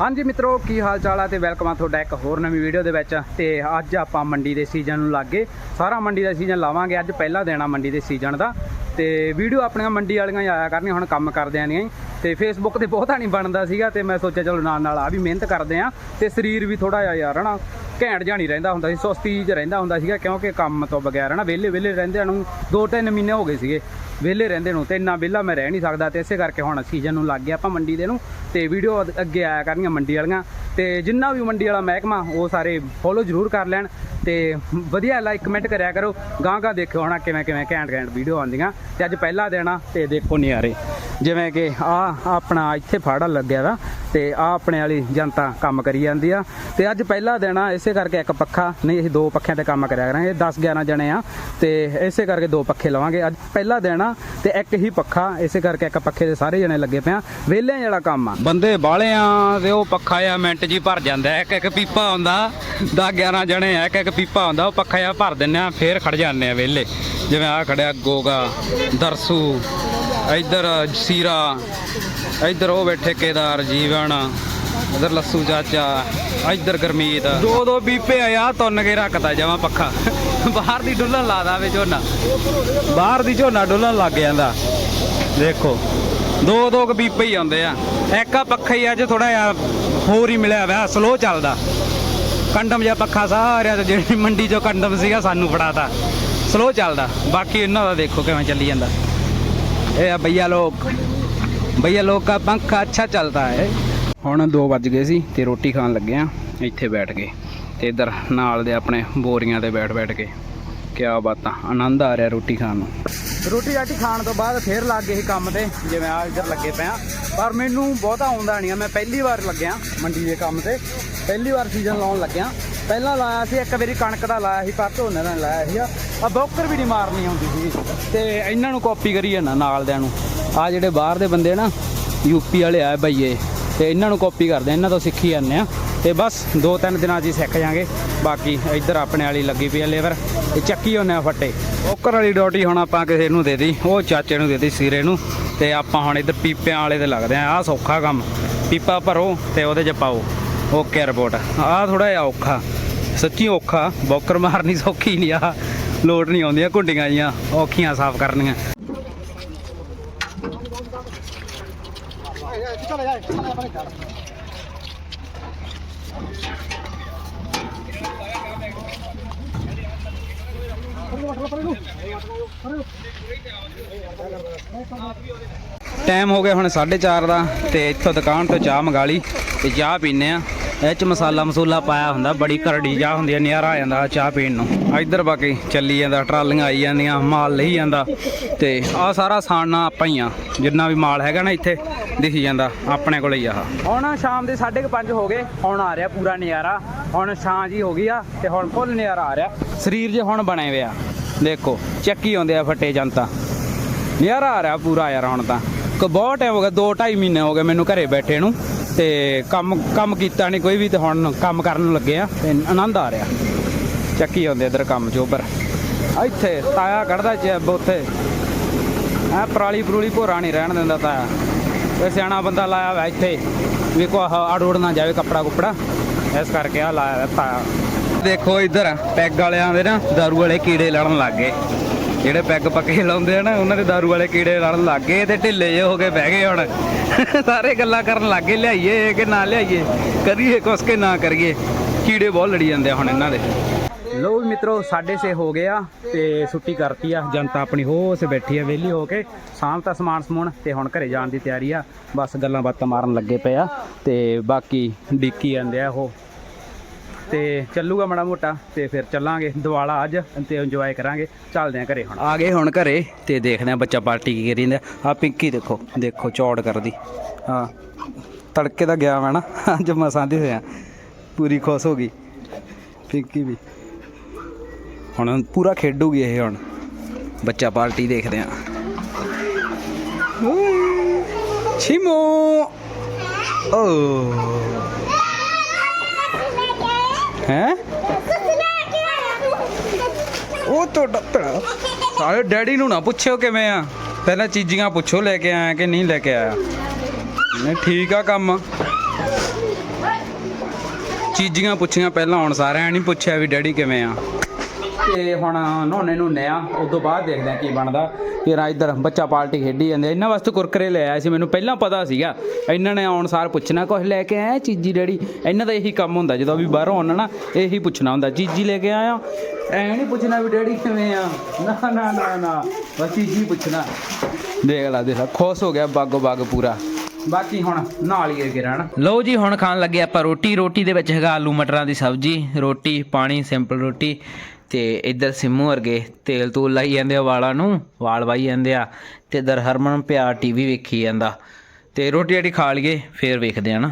ਹਾਂਜੀ ਮਿੱਤਰੋ, ਕੀ ਹਾਲ ਚਾਲ ਆ ਤੇ ਵੈਲਕਮ ਆ ਤੁਹਾਡਾ ਇੱਕ ਹੋਰ ਨਵੀਂ ਵੀਡੀਓ ਦੇ ਵਿੱਚ। ਤੇ ਅੱਜ ਆਪਾਂ ਮੰਡੀ ਦੇ ਸੀਜ਼ਨ ਨੂੰ ਲੱਗੇ ਸਾਰਾ ਮੰਡੀ ਦਾ ਸੀਜ਼ਨ ਲਾਵਾਂਗੇ। ਅੱਜ ਪਹਿਲਾ ਦੇਣਾ ਮੰਡੀ ਦੇ ਸੀਜ਼ਨ ਦਾ। ਤੇ ਵੀਡੀਓ ਆਪਣੀਆਂ ਮੰਡੀ ਵਾਲੀਆਂ ਹੀ ਆਇਆ ਕਰਨੀਆਂ, ਹੁਣ ਕੰਮ ਕਰਦਿਆਂ ਦੀਆਂ ਹੀ ਤੇ ਫੇਸਬੁੱਕ ਤੇ ਬਹੁਤਾ ਨਹੀਂ ਬਣਦਾ ਸੀਗਾ ਤੇ ਮੈਂ ਸੋਚਿਆ, ਚਲੋ ਨਾਲ ਨਾਲ ਆ ਵੀ ਮਿਹਨਤ ਕਰਦੇ ਆ। ਤੇ ਸਰੀਰ ਵੀ ਥੋੜਾ ਜਿਹਾ ਯਾਰ ਹਨਾ ਘੈਂਟ ਜਾਣੀ ਰਹਿੰਦਾ ਹੁੰਦਾ ਸੀ, ਸੁਸਤੀ 'ਚ ਰਹਿੰਦਾ ਹੁੰਦਾ ਸੀਗਾ, ਕਿਉਂਕਿ ਕੰਮ ਤੋਂ ਬਗੈਰ, ਹਨਾ, ਵਿਹਲੇ ਵਿਹਲੇ ਰਹਿੰਦਿਆਂ ਨੂੰ 2-3 ਮਹੀਨੇ ਹੋ ਗਏ ਸੀਗੇ, ਵਿਹਲੇ ਰਹਿੰਦੇ ਨੂੰ, ਤੇ ਇੰਨਾ ਵਿਹਲਾ ਮੈਂ ਰਹਿ ਨਹੀਂ ਸਕਦਾ, ਤੇ ਇਸੇ ਕਰਕੇ ਹੁਣ ਸੀਜ਼ਨ ਨੂੰ ਲੱਗ ਗਿਆ ਆਪਾਂ ਮੰਡੀ ਦੇ ਨੂੰ, ਤੇ ਵੀਡੀਓ ਅੱਗੇ ਆਇਆ ਕਰਨੀਆਂ ਮੰਡੀ ਵਾਲੀਆਂ, ਤੇ ਜਿੰਨਾ ਵੀ ਮੰਡੀ ਵਾਲਾ ਮਹਿਕਮਾ, ਉਹ ਸਾਰੇ ਫੋਲੋ ਜ਼ਰੂਰ ਕਰ ਲੈਣ, ਤੇ ਵਧੀਆ ਲਾਈਕ ਕਮੈਂਟ ਕਰਿਆ ਕਰੋ ਗਾਂ ਗਾਂ ਦੇਖਿਓ ਹਣਾ ਕਿਵੇਂ ਕਿਵੇਂ ਘੈਂਟ ਘੈਂਟ ਵੀਡੀਓ ਆਉਂਦੀਆਂ, ਤੇ ਅੱਜ ਪਹਿਲਾ ਦੇਣਾ ਤੇ ਦੇਖੋ ਨਿਆਰੇ, ਜਿਵੇਂ ਕਿ ਆ, ਆਪਣਾ ਇੱਥੇ ਫਾੜਾ ਲੱਗਿਆ ਵਾ ਤੇ ਆ ਆਪਣੇ ਵਾਲੀ ਜਨਤਾ ਕੰਮ ਕਰੀ ਜਾਂਦੀ ਆ। ਤੇ ਅੱਜ ਪਹਿਲਾ ਦਿਨ ਆ, ਇਸੇ ਕਰਕੇ ਇੱਕ ਪੱਖਾ, ਨਹੀਂ, ਅਸੀਂ ਦੋ ਪੱਖਿਆਂ ਤੇ ਕੰਮ ਕਰਿਆ ਕਰਾਂਗੇ। 10 11 ਜਣੇ ਆ, ਤੇ ਇਸੇ ਕਰਕੇ ਦੋ ਪੱਖੇ ਲਵਾਂਗੇ। ਅੱਜ ਪਹਿਲਾ ਦਿਨ ਆ, ਤੇ ਇੱਕ ਹੀ ਪੱਖਾ, ਇਸੇ ਕਰਕੇ ਇੱਕ ਪੱਖੇ ਦੇ ਸਾਰੇ ਜਣੇ ਲੱਗੇ ਪਿਆ ਵਿਹਲਿਆਂ ਜਿਹੜਾ ਕੰਮ ਆ। ਬੰਦੇ ਬਾਲੇ ਆ ਤੇ ਉਹ ਪੱਖਾ ਆ ਮਿੰਟ ਜੀ ਭਰ ਜਾਂਦਾ ਇੱਕ ਇੱਕ ਪੀਪਾ ਆਉਂਦਾ 10 11 ਜਣੇ ਆ ਇੱਕ ਇੱਕ ਪੀਪਾ ਆਉਂਦਾ ਉਹ ਪੱਖਾ ਆ ਭਰ ਦਿੰਨੇ ਆ, ਫੇਰ ਖੜ ਜਾਂਦੇ ਆ ਵਿਹਲੇ। ਜਿਵੇਂ ਆ ਖੜਿਆ ਗੋਗਾ, ਦਰਸੂ, ਇੱਧਰ ਸੀਰਾ ਇੱਧਰ ਉਹ ਬੈਠੇ ਕੇਦਾਰ ਜੀਵਨ ਇੱਧਰ ਲੱਸੂ ਚਾਚਾ, ਇੱਧਰ ਗਰਮੀਤ। ਦੋ ਦੋ ਬੀਪੇ ਆ ਤੁੰਨ ਕੇ ਰੱਖਦਾ ਜਮਾ ਪੱਖਾ। ਬਾਹਰ ਦੀ ਡੁੱਲਣ ਲਾਦਾ ਵੇ ਝੋਨਾ। ਬਾਹਰ ਦੀ ਝੋਨਾ ਡੁੱਲਣ ਲੱਗ ਜਾਂਦਾ। ਦੇਖੋ, ਦੋ ਦੋ ਬੀਪੇ ਹੀ ਆਉਂਦੇ ਆ। ਇੱਕ ਆ ਪੱਖਾ ਹੀ ਅੱਜ ਥੋੜਾ ਜਿਹਾ ਹੋਰ ਹੀ ਮਿਲਿਆ ਵਾ ਸਲੋ ਚੱਲਦਾ। ਕੰਡਮ ਜਿਹਾ ਪੱਖਾ ਸਾਰਿਆਂ ਤੋਂ, ਜਿਹੜੀ ਮੰਡੀ ਚੋਂ ਕੰਡਮ ਸੀਗਾ, ਸਾਨੂੰ ਫੜਾਤਾ। ਸਲੋ ਚੱਲਦਾ। ਬਾਕੀ ਇਹਨਾਂ ਦਾ ਦੇਖੋ ਕਿਵੇਂ ਚੱਲੀ ਜਾਂਦਾ। ਇਹ ਆ ਬਈਆ ਲੋਕ। ਭਈਆ ਲੋਕ ਦਾ ਪੰਖਾ ਅੱਛਾ ਚੱਲਦਾ ਹੈ। ਹੁਣ 2 ਵੱਜ ਗਏ ਸੀ ਤੇ ਰੋਟੀ ਖਾਣ ਲੱਗੇ ਆ। ਇੱਥੇ ਬੈਠ ਕੇ ਤੇ ਇਧਰ ਨਾਲ ਦੇ ਆਪਣੇ ਬੋਰੀਆਂ ਤੇ ਬੈਠ ਬੈਠ ਕੇ ਕਿਆ ਬਾਤਾਂ, ਆਨੰਦ ਆ ਰਿਹਾ ਰੋਟੀ ਖਾਣ ਨੂੰ। ਰੋਟੀ ਰਾਟੀ ਖਾਣ ਤੋਂ ਬਾਅਦ ਫੇਰ ਲੱਗ ਗਏ ਸੀ ਕੰਮ ਤੇ, ਜਿਵੇਂ ਆ ਇੱਧਰ ਲੱਗੇ ਪਿਆ ਪਰ ਮੈਨੂੰ ਬਹੁਤਾ ਆਉਂਦਾ ਨਹੀਂ ਆ, ਮੈਂ ਪਹਿਲੀ ਵਾਰ ਲੱਗਿਆ ਮੰਡੀ ਦੇ ਕੰਮ ਤੇ। ਪਹਿਲੀ ਵਾਰ ਸੀਜ਼ਨ ਲਾਉਣ ਲੱਗਿਆ। ਪਹਿਲਾਂ ਲਾਇਆ ਸੀ, ਇੱਕ ਵਾਰੀ ਕਣਕ ਦਾ ਲਾਇਆ ਸੀ, ਪਰ ਝੋਨੇ ਦਾ ਲਾਇਆ ਸੀ ਆ ਬੌਕਰ ਵੀ ਨਹੀਂ ਮਾਰਨੀ ਆਉਂਦੀ ਸੀ ਤੇ ਇਹਨਾਂ ਨੂੰ ਕਾਪੀ ਕਰੀ ਜਾਂਦਾ ਨਾਲ ਦਿਆਂ ਨੂੰ। ਆ ਜਿਹੜੇ ਬਾਹਰ ਦੇ ਬੰਦੇ ਨਾ ਯੂਪੀ ਵਾਲੇ ਆ ਬਈਏ ਤੇ ਇਹਨਾਂ ਨੂੰ ਕਾਪੀ ਕਰਦੇ ਇਹਨਾਂ ਤੋਂ ਸਿੱਖੀ ਜਾਂਦੇ ਆ। ਤੇ ਬਸ ਦੋ ਤਿੰਨ ਦਿਨਾਂ 'ਚ ਹੀ ਸਿੱਖ ਜਾਾਂਗੇ। ਬਾਕੀ ਇੱਧਰ ਆਪਣੇ ਵਾਲੀ ਲੱਗੀ ਪਈ ਆ ਲੇਬਰ। ਤੇ ਚੱਕੀ ਹੁੰਨੇ ਆ ਫੱਟੇ। ਓਕਰ ਵਾਲੀ ਡੋਟੀ ਹੁਣ ਆਪਾਂ ਕਿਸੇ ਨੂੰ ਦੇ ਦੀ ਉਹ ਚਾਚੇ ਨੂੰ ਦੇ ਦੀ ਸੀਰੇ ਨੂੰ। ਤੇ ਆਪਾਂ ਹੁਣ ਇੱਧਰ ਪੀਪਿਆਂ ਵਾਲੇ ਤੇ ਲੱਗਦੇ ਆ। ਆਹ ਸੌਖਾ ਕੰਮ। ਪੀਪਾ ਭਰੋ ਤੇ ਉਹਦੇ 'ਚ ਪਾਓ। Okay report. ਆਹ ਥੋੜਾ ਜਿਹਾ ਔਖਾ। ਸੱਚੀ ਔਖਾ। ਬੌਕਰ ਮਾਰਨੀ ਸੌਖੀ ਨਹੀਂ ਆ। ਲੋਟ ਨਹੀਂ ਆਉਂਦੀਆਂ ਘੁੰਡੀਆਂ ਜੀਆਂ ਔਖੀਆਂ ਸਾਫ਼ ਕਰਨੀਆਂ। ਟਾਈਮ ਹੋ ਗਿਆ ਹੁਣ 4:30 ਦਾ ਤੇ ਇੱਥੋਂ ਦੁਕਾਨ ਤੋਂ ਚਾਹ ਮੰਗਾ ਲਈ ਤੇ ਚਾਹ ਪੀਨੇ ਆ ਇਹ ਚ ਮਸਾਲਾ ਮਸੂਲਾ ਪਾਇਆ ਹੁੰਦਾ, ਬੜੀ ਕਰੜੀ ਚਾਹ ਹੁੰਦੀ ਹੈ, ਨਿਆਰਾ ਆ ਜਾਂਦਾ ਚਾਹ ਪੀਣ ਨੂੰ। ਇੱਧਰ ਬਾਕੀ ਚੱਲੀ ਜਾਂਦਾ, ਟਰਾਲੀਆਂ ਆਈ ਜਾਂਦੀਆਂ, ਮਾਲ ਲਈ ਜਾਂਦਾ ਤੇ ਆ ਸਾਰਾ ਸਾਨਾ ਆਪਾਂ ਹੀ ਆ, ਜਿੰਨਾ ਵੀ ਮਾਲ ਹੈਗਾ ਨਾ ਇੱਥੇ। ਦਿਖੀ ਜਾਂਦਾ, ਆਪਣੇ ਕੋਲ ਹੀ ਆਹ। ਹੁਣ ਸ਼ਾਮ ਦੇ 5:30 ਹੋ ਗਏ, ਹੁਣ ਆ ਰਿਹਾ ਪੂਰਾ ਨਜ਼ਾਰਾ। ਹੁਣ ਛਾਂ ਜੀ ਹੋ ਗਈ ਆ ਤੇ ਹੁਣ ਫੁੱਲ ਨਜ਼ਾਰਾ ਆ ਰਿਹਾ। ਸਰੀਰ ਜੇ ਹੁਣ ਬਣੇ ਹੋਏ ਆ, ਦੇਖੋ, ਚੱਕੀ ਆਉਂਦੇ ਆ ਫੱਟੇ ਜਨਤਾ। ਨਜ਼ਾਰਾ ਆ ਰਿਹਾ ਪੂਰਾ ਯਾਰ ਹੁਣ ਤਾਂ। ਕੋ ਬਹੁਤ ਟਾਈਮ ਹੋ ਗਿਆ 2 2.5 ਮਹੀਨੇ ਹੋ ਗਏ ਮੈਨੂੰ ਘਰੇ ਬੈਠੇ ਨੂੰ ਤੇ ਕੰਮ ਕੰਮ ਕੀਤਾ ਨਹੀਂ ਕੋਈ ਵੀ ਤੇ ਹੁਣ ਕੰਮ ਕਰਨ ਲੱਗੇ ਆ ਤੇ ਆਨੰਦ ਆ ਰਿਹਾ। ਚੱਕੀ ਆਉਂਦੇ ਇਧਰ ਕੰਮ ਚੋਬਰ ਇੱਥੇ ਤਾਇਆ ਕੱਢਦਾ ਚੈਬ ਉੱਥੇ। ਐ ਪਰਾਲੀ ਪਰੂਲੀ ਭੋਰਾ ਨਹੀਂ ਰਹਿਣ ਦਿੰਦਾ ਤਾਇਆ। ਇਹ ਸਿਆਣਾ ਬੰਦਾ ਲਾਇਆ ਵਾ ਇੱਥੇ। ਵੀ ਕੋ ਅੜ ਉੜ ਨਾ ਜਾਵੇ ਕੱਪੜਾ ਕੁਪੜਾ। ਇਸ ਕਰਕੇ ਆ ਲਾਇਆ ਵਾ ਦੇਖੋ ਇੱਧਰ ਪੈਗ ਵਾਲਿਆਂ ਦੇ ਨਾ ਦਾਰੂ ਵਾਲੇ ਕੀੜੇ ਲੜਨ ਲੱਗ ਗਏ। ਜਿਹੜੇ ਪੈਗ ਪੱਕੇ ਲਾਉਂਦੇ ਆ ਨਾ, ਉਹਨਾਂ ਦੇ ਦਾਰੂ ਵਾਲੇ ਕੀੜੇ ਲੜਨ ਲੱਗ ਗਏ ਤੇ ਢਿੱਲੇ ਜੇ ਹੋ ਕੇ ਬਹਿ ਗਏ ਹੁਣ। ਸਾਰੇ ਗੱਲਾਂ ਕਰਨ ਲੱਗ ਗਏ, ਲਿਆਈਏ ਕਿ ਨਾ ਲਿਆਈਏ। ਕਰੀਏ ਕੁਛ ਕਿ ਨਾ ਕਰੀਏ। ਕੀੜੇ ਬਹੁਤ ਲੜੀ ਜਾਂਦੇ ਹੁਣ ਇਹਨਾਂ ਦੇ। ਲੋ ਵੀ ਮਿੱਤਰੋ 6:30 ਹੋ ਗਿਆ ਤੇ ਛੁੱਟੀ ਕਰਤੀ ਆ। ਜਨਤਾ ਆਪਣੀ ਹੋ ਬੈਠੀ ਆ, ਵਿਹਲੀ ਹੋ ਕੇ ਸ਼ਾਮ ਤਾਂ ਸਮਾਨ ਸਮੂਨ ਤੇ ਹੁਣ ਘਰੇ ਜਾਣ ਦੀ ਤਿਆਰੀ ਆ। ਬਸ ਗੱਲਾਂ ਬਾਤਾਂ ਮਾਰਨ ਲੱਗੇ ਪਏ ਆ ਤੇ ਬਾਕੀ ਡਿੱਕੀ ਜਾਂਦੇ ਆ ਉਹ। ਤੇ ਚੱਲੂਗਾ ਮਾੜਾ ਮੋਟਾ ਤੇ ਫਿਰ ਚੱਲਾਂਗੇ ਦਿਵਾਲਾ ਅੱਜ ਤੇ ਇੰਜੋਏ ਕਰਾਂਗੇ। ਚੱਲਦੇ ਆਂ ਘਰੇ ਹੁਣ। ਆ ਗਏ ਹੁਣ ਘਰੇ ਤੇ ਦੇਖਦੇ ਆਂ ਬੱਚਾ ਪਾਰਟੀ ਕੀ ਕਰੀ ਜਾਂਦਾ ਆ ਪਿੰਕੀ ਦੇਖੋ ਦੇਖੋ ਚੌੜ ਕਰਦੀ। ਹਾਂ ਤੜਕੇ ਦਾ ਗਿਆ ਮੈਂ ਨਾ, ਅੱਜ ਮਸਾਂ ਦੇ ਹੋਇਆ। ਪੂਰੀ ਖੁਸ਼ ਹੋ ਗਈ। ਪਿੰਕੀ ਵੀ। ਹੁਣ ਪੂਰਾ ਖੇਡੂਗੀ ਇਹ ਹੁਣ। ਬੱਚਾ ਪਾਰਟੀ ਦੇਖਦੇ ਆਂ। ਛਿਮੋ। ਓ। ਹੈ? ਉਹ ਤੁਹਾਡਾ ਭਰਾ, ਸਾਰੇ ਡੈਡੀ ਨੂੰ ਨਾ ਪੁੱਛਿਓ ਕਿਵੇਂ ਆ। ਪਹਿਲਾਂ ਚੀਜ਼ੀਆਂ ਪੁੱਛੋ ਲੈ ਕੇ ਆਇਆ ਕਿ ਨਹੀਂ ਲੈ ਕੇ ਆਇਆ। ਨਹੀਂ, ਠੀਕ ਆ ਕੰਮ। ਚੀਜ਼ੀਆਂ ਪੁੱਛੀਆਂ ਪਹਿਲਾਂ ਹੁਣ ਸਾਰਿਆਂ ਨੇ ਪੁੱਛਿਆ ਵੀ ਡੈਡੀ ਕਿਵੇਂ ਆ। ਤੇ ਹੁਣ ਨਹਾਉਣੇ ਨੂੰ ਨਿਆ ਉਸ ਤੋਂ ਬਾਅਦ ਦੇਖਦੇ ਆ ਕੀ ਬਣਦਾ। ਫਿਰ ਆ ਇੱਧਰ ਬੱਚਾ ਪਾਰਟੀ ਖੇਡੀ ਜਾਂਦੇ ਇਹਨਾਂ ਵਾਸਤੇ ਕੁਰਕਰੇ ਲੈ ਆਇਆ ਸੀ, ਮੈਨੂੰ ਪਹਿਲਾਂ ਪਤਾ ਸੀਗਾ। ਇਹਨਾਂ ਨੇ ਆਉਣ ਸਾਰ ਪੁੱਛਣਾ ਕੁਝ ਲੈ ਕੇ ਆਇਆ ਚੀਜੀ ਡੈਡੀ? ਇਹਨਾਂ ਦਾ ਇਹੀ ਕੰਮ ਹੁੰਦਾ, ਜਦੋਂ ਵੀ ਬਾਹਰੋਂ ਆਉਣਾ ਨਾ, ਇਹੀ ਪੁੱਛਣਾ ਹੁੰਦਾ, ਚੀਜੀ ਲੈ ਕੇ ਆਇਆ? ਐ ਨਹੀਂ ਪੁੱਛਣਾ ਵੀ ਡੈਡੀ ਕਿਵੇਂ ਆ। ਨਾ ਨਾ ਨਾ ਨਾ, ਬਸ ਚੀਜੀ ਪੁੱਛਣਾ। ਦੇਖ ਲਾ ਦੇਖ ਲਾ, ਖੁਸ਼ ਹੋ ਗਿਆ ਬਾਗੋ ਬਾਗ ਪੂਰਾ। ਬਾਕੀ ਹੁਣ ਨਾਲ ਹੀ ਗਿਰਨ ਲਓ ਜੀ, ਹੁਣ ਖਾਣ ਲੱਗੇ ਆਪਾਂ ਰੋਟੀ। ਰੋਟੀ ਦੇ ਵਿੱਚ ਹੈਗਾ ਆਲੂ ਮਟਰਾਂ ਦੀ ਸਬਜ਼ੀ, ਰੋਟੀ, ਪਾਣੀ ਸਿੰਪਲ ਰੋਟੀ ਤੇ ਇੱਧਰ ਸਿੰਮੂ ਵਰਗੇ ਤੇਲ ਤੂਲ ਲਾਈ ਜਾਂਦੇ ਆ ਵਾਲਾਂ ਨੂੰ, ਵਾਲ ਵਾਈ ਜਾਂਦੇ ਆ ਤੇ ਇੱਧਰ ਹਰਮਨ ਪਿਆ ਟੀਵੀ ਵੇਖੀ ਜਾਂਦਾ ਤੇ ਰੋਟੀ ਜਿਹੜੀ ਖਾ ਲਈਏ, ਫੇਰ ਵੇਖਦੇ ਆ ਨਾ।